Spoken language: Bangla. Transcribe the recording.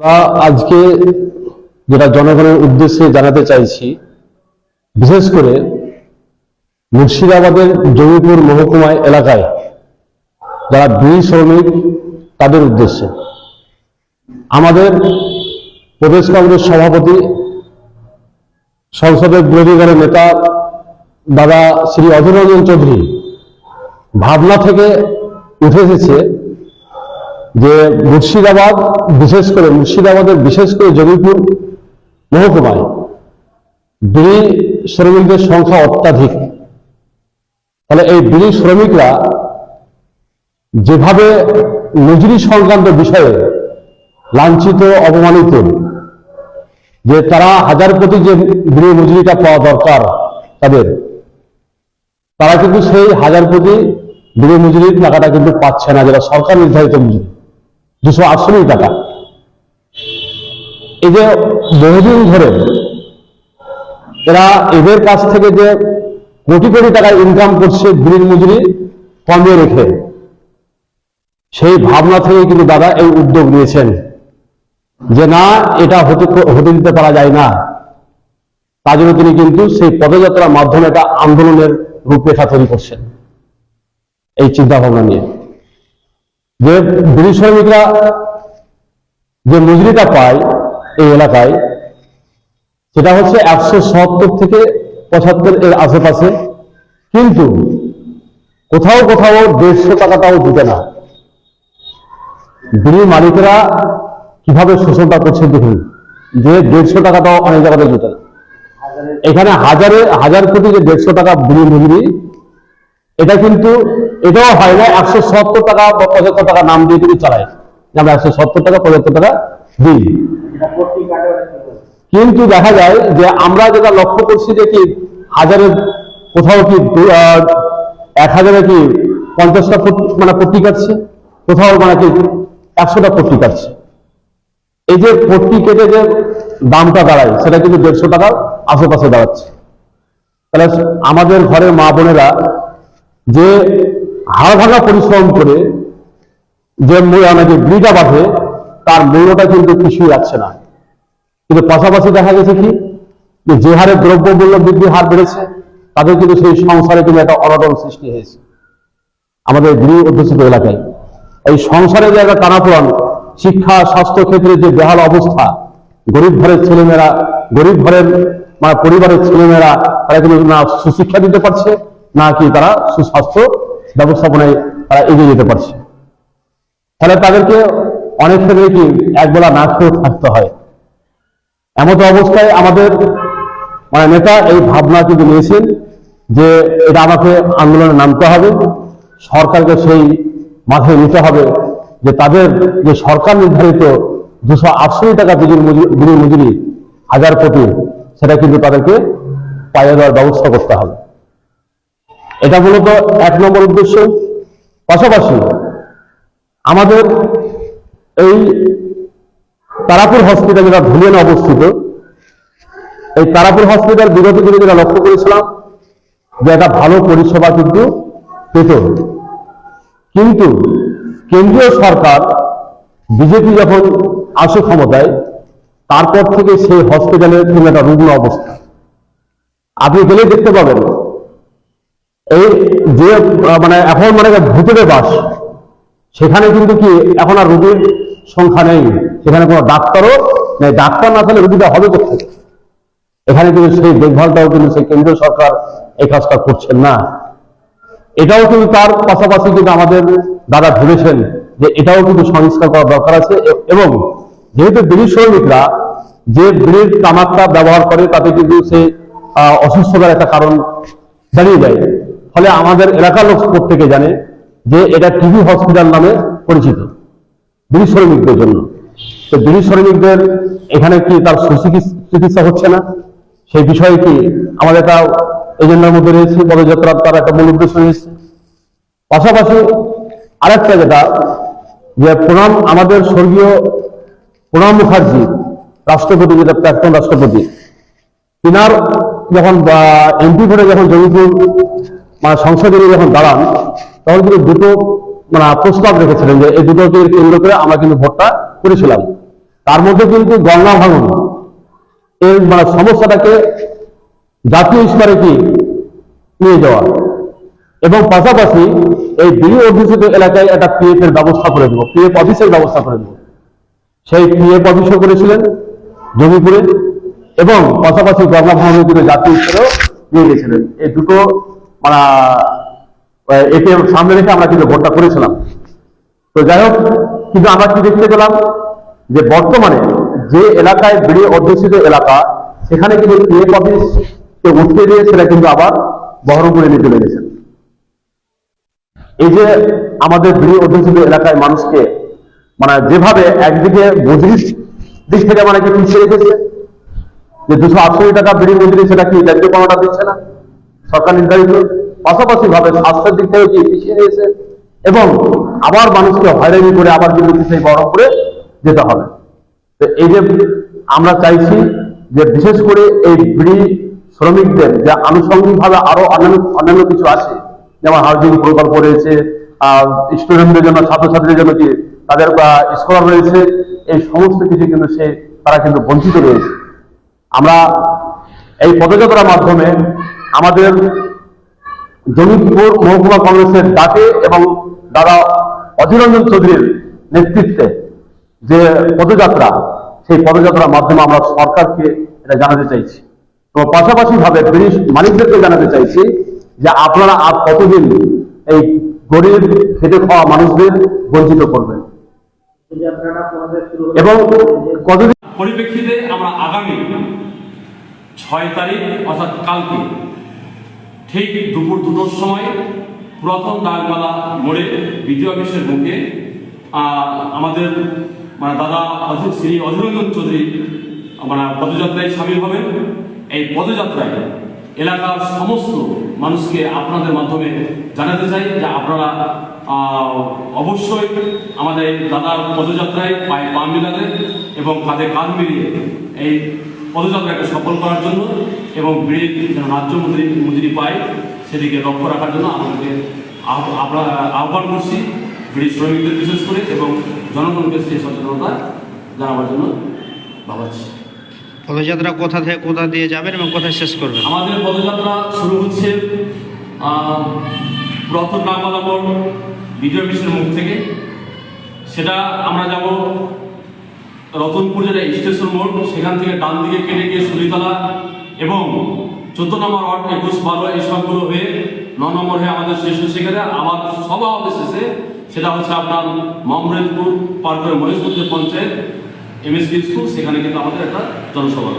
আমরা আজকে যেটা জনগণের উদ্দেশ্যে জানাতে চাইছি, বিশেষ করে মুর্শিদাবাদের জমিপুর মহকুমা এলাকায় যারা দুই শ্রমিক, তাদের উদ্দেশ্যে। আমাদের প্রদেশ কংগ্রেস সভাপতি, সংসদের বিরোধী দলের নেতা দাদা শ্রী অধীর রঞ্জন চৌধুরী, ভাবনা থেকে উঠে এসেছে যে মুর্শিদাবাদ, বিশেষ করে মুর্শিদাবাদের বিশেষ করে জমিপুর মহকুমায় বিড়ি শ্রমিকদের সংখ্যা অত্যাধিক। ফলে এই বিড়ি শ্রমিকরা যেভাবে মজুরি সংক্রান্ত বিষয়ে লাঞ্ছিত, অপমানিত, যে তারা হাজার প্রতি যে বিড়ি মজুরিটা পাওয়া দরকার তাদের, তারা কিন্তু সেই হাজার প্রতি বিড়ি মজুরির টাকাটা কিন্তু পাচ্ছে না, যেটা সরকার নির্ধারিত মজুরি। দুশো আটষট্টি টাকা। এই যে বহুদিন ধরে এরা এদের কাছ থেকে যে কোটি কোটি টাকা ইনকাম করছে বিড়ির মজুরি কমিয়ে রেখে, সেই ভাবনা থেকে কিন্তু দাদা এই উদ্যোগ নিয়েছেন যে না, এটা হতে হতে দিতে পারা যায় না। তার জন্য তিনি কিন্তু সেই পদযাত্রার মাধ্যমে একটা আন্দোলনের রূপরেখা তৈরি করছেন। এই চিন্তা ভাবনা নিয়ে। যে বিড়ি শ্রমিকরা যে মজুরিটা পায় এই এলাকায়, সেটা হচ্ছে একশো সত্তর থেকে পঁচাত্তর এর আশেপাশে। কিন্তু কোথাও কোথাও দেড়শো টাকাটাও দিতে না। বিড়ি মালিকরা কীভাবে শোষণটা করছে দেখুন। যে দেড়শো টাকাটাও অনেক জায়গাতে জুটে না। এখানে হাজারে, হাজার কোটি যে দেড়শো টাকা বিড়ি মজুরি, এটা কিন্তু এটাও হয় না, একশো সত্তর টাকা বা পঁচাত্তর টাকা নাম দিয়ে কিন্তু চালায় আমরা একশো সত্তর টাকা, পঁচাত্তর টাকা দিই। কিন্তু দেখা যায় যে আমরা যেটা লক্ষ্য করছি যে কি, হাজারে কোথাও কি এক হাজারে কি পঞ্চাশটা মানে পট্টি কাটছে, কোথাও মানে কি একশোটা পট্টি কাটছে। এই যে পট্টি কেটে যে দামটা দাঁড়ায় সেটা কিন্তু দেড়শো টাকার আশেপাশে দাঁড়াচ্ছে তাহলে আমাদের ঘরের মা বোনেরা যে হাড় ভাঙা পরিশ্রম করে যে যে বিড়িটা বাঁধে, তার মূল্যটা কিন্তু কিছুই যাচ্ছে না। কিন্তু পাশাপাশি দেখা গেছে কি, যে যে হারে দ্রব্য মূল্য বৃদ্ধির হার বেড়েছে তাদের কিন্তু সেই সংসারে কিন্তু একটা অনটন সৃষ্টি হয়েছে। আমাদের গৃহ অধ্যুষিত এলাকায়। এই সংসারে যে একটা টানাপোড়ান, শিক্ষা, স্বাস্থ্য ক্ষেত্রে যে বেহাল অবস্থা, গরিব ঘরের ছেলেমেয়েরা, গরিব ঘরের মানে পরিবারের ছেলেমেয়েরা, তারা কিন্তু না সুশিক্ষা দিতে পারছে, না কি তারা সুস্বাস্থ্য ব্যবস্থাপনায় তারা এগিয়ে যেতে পারছে। ফলে তাদেরকে অনেক ক্ষেত্রে কি একবেলা না খেয়েও থাকতে হয়। এমতো অবস্থায় আমাদের মানে নেতা এই ভাবনা কিন্তু নিয়েছেন যে এটা আমাকে আন্দোলনে নামতে হবে, সরকারকে সেই মাথায় নিতে হবে যে তাদের যে সরকার নির্ধারিত দুশো আটষট্টি টাকা বিজুর মজুরি মজুরি হাজার কোটি, সেটা কিন্তু তাদেরকে পাইয়ে দেওয়ার ব্যবস্থা করতে হবে। এটা মূলত এক নম্বর উদ্দেশ্য। পাশাপাশি আমাদের এই তারাপুর হসপিটাল যেটা ধুলিয়ানে অবস্থিত, এই তারাপুর হসপিটাল বিগত দিনে যেটা লক্ষ্য করেছিলাম যে একটা ভালো পরিষেবা কিন্তু পেত কিন্তু কেন্দ্রীয় সরকার, বিজেপি যখন আসে ক্ষমতায়, তারপর থেকে সেই হসপিটালের কিন্তু একটা রুগ্ন অবস্থা। আপনি গেলে দেখতে পাবেন এই যে মানে এখন মানে ভূতের বাস, সেখানে কিন্তু কি, এখন আর রোগীর সংখ্যা নেই। সেখানে কোনো ডাক্তারও নেই। ডাক্তার না থাকলে রোগীটা হবে কোথায়? এখানে কিন্তু সেই দেখভালটাও কিন্তু সেই কেন্দ্রীয় সরকার এই কাজটা করছেন না। এটাও কিন্তু তার পাশাপাশি কিন্তু আমাদের দাদা ভেবেছেন যে এটাও কিন্তু সংস্কার করা দরকার আছে। এবং যেহেতু বিড়ি শ্রমিকরা যে বিড়ির তামাকটা ব্যবহার করে, তাতে কিন্তু সে অসুস্থতার একটা কারণ দাঁড়িয়ে যায় ফলে আমাদের এলাকার লোক প্রত্যেকে জানে যে এটা টিভি হসপিটাল নামে পরিচিত বিড়ি শ্রমিকদের জন্য। তো বিড়ি শ্রমিকদের এখানে কি তার চিকিৎসা হচ্ছে না? সেই বিষয়ে কি আমাদের একটা এজেন্ডার মধ্যে রয়েছে, পদযাত্রার তার একটা মূল উদ্দেশ্য রয়েছে। পাশাপাশি আরেকটা যেটা, যে প্রণাম আমাদের স্বর্গীয় প্রণাম মুখার্জি, রাষ্ট্রপতি যেটা প্রাক্তন রাষ্ট্রপতি, তিনার যখন এমপি ভোটে যখন জমিপুর মানে সংসদে যখন দাঁড়ান, তখন কিন্তু দুটো মানে প্রস্তাব রেখেছিলেন যে এই দুটোকে কেন্দ্র করে আমরা কিন্তু ভোটটা করেছিলাম তার মধ্যে কিন্তু গঙ্গা ভাঙন। এর মানে সমস্যাটাকে জাতীয় স্তরে কি নিয়ে যাওয়া। এবং পাশাপাশি এই বিড়ি অধ্যুষিত এলাকায় একটা পিএফ এর ব্যবস্থা করে দেবো পিএফ অফিসের ব্যবস্থা করে দেবো। সেই পিএফ অফিসও করেছিলেন জমিপুরে এবং পাশাপাশি গঙ্গা ভাঙনের কিন্তু জাতীয় স্তরেও নিয়ে গেছিলেন। এই দুটো মানে একে সামনে রেখে আমরা কিন্তু ভোটটা করেছিলাম। তো যাই হোক, কিন্তু আমরা কি দেখতে পেলাম যে বর্তমানে যে এলাকায় বিড়ি অধ্যুষিত এলাকা, সেখানে কিন্তু পিএফ অফিস কে উঠিয়ে দিয়ে সেটা কিন্তু আবার বহরমপুরে নিয়ে চলে গেছেন এই যে আমাদের বিড়ি অধ্যুষিত এলাকায় মানুষকে মানে যেভাবে একদিকে মজুরির দিক থেকে মানে কি পিছিয়ে রেখেছে, যে দুশো আটষট্টি টাকা বিড়ি মজুরি সেটা কি দায়িত্ব পাওয়াটা দিচ্ছে না? সরকার নির্ধারিত পাশাপাশি ভাবে স্বাস্থ্যের দিক থেকে কি পিছিয়ে দিয়েছে এবং আবার মানুষকে হয়রানি করে আবার কিন্তু সেই বহরমপুরে যেতে হবে। তো এই যে আমরা চাইছি যে বিশেষ করে এই বিড়ি শ্রমিকদের যে আনুষঙ্গিকভাবে আরও অন্যান্য অন্যান্য কিছু আছে, যেমন হাউজিং প্রকল্প রয়েছে স্টুডেন্টদের জন্য, ছাত্রছাত্রীদের জন্য কি তাদের স্কলার রয়েছে, এই সমস্ত কিছু কিন্তু সে, তারা কিন্তু বঞ্চিত রয়েছে। আমরা এই পদযাত্রার মাধ্যমে আমাদের জমিপুর মহকুমা কংগ্রেসের ডাকে এবং দাদা অধীররঞ্জন চৌধুরীর নেতৃত্বে যে পদযাত্রা, সেই পদযাত্রার মাধ্যমে আমরা সরকারকে এটা জানাতে চাইছি। এবং পাশাপাশি ভাবে ব্রিটিশ মালিকদেরকে জানাতে চাইছি যে আপনারা আর কতদিন এই গরিব, খেটে খাওয়া মানুষদের বঞ্চিত করবেন। এবং কতদিন পরিপ্রেক্ষিতে আমরা আগামী ছয় তারিখ, অর্থাৎ কালকে ঠিক দুপুর দুটোর সময় পুরাতন ডাকবালা মোড়ে বিডিও অফিসের মুখে আমাদের মানে দাদা অধীর শ্রী অধীররঞ্জন চৌধুরী মানে পদযাত্রায় সামিল হবেন। এই পদযাত্রায় এলাকার সমস্ত মানুষকে আপনাদের মাধ্যমে জানাতে চাই যে আপনারা অবশ্যই আমাদের দাদার পদযাত্রায় পায়ে পা মিলাতে এবং কাঁধে কাঁধ মিলিয়ে এই পদযাত্রাকে সফল করার জন্য এবং বিড়ির যেন রাজ্য মন্ত্রী মজুরি পায় সেদিকে লক্ষ্য রাখার জন্য আমাদেরকে আহ্বান করছি বিড়ি শ্রমিকদের বিশেষ করে এবং জনগণকে সেই সচেতনতা জানাবার জন্য ভাবাচ্ছি। পদযাত্রা কোথা থেকে কোথা দিয়ে যাবেন এবং কোথায় শেষ করবেন? আমাদের পদযাত্রা শুরু হচ্ছে নাগমালা মোড় বিজয় অফিসের মুখ থেকে। সেটা আমরা যাব রতনপুর যেটা স্টেশন মোড়, সেখান থেকে ডান দিকে কেটে গিয়ে সুলিতলা এবং চোদ্দ নম্বর ওয়ার্ড একুশ বারো এই সবগুলো হয়ে ন নম্বর হয়ে আমাদের শেষ সেখানে আবার সভা হবে শেষে সেটা হচ্ছে আপনার মমরেজপুর পার্কের করে মহেশপুর যে পঞ্চায়েত এমএসপি স্কুল, সেখানে কিন্তু আমাদের একটা জনসভা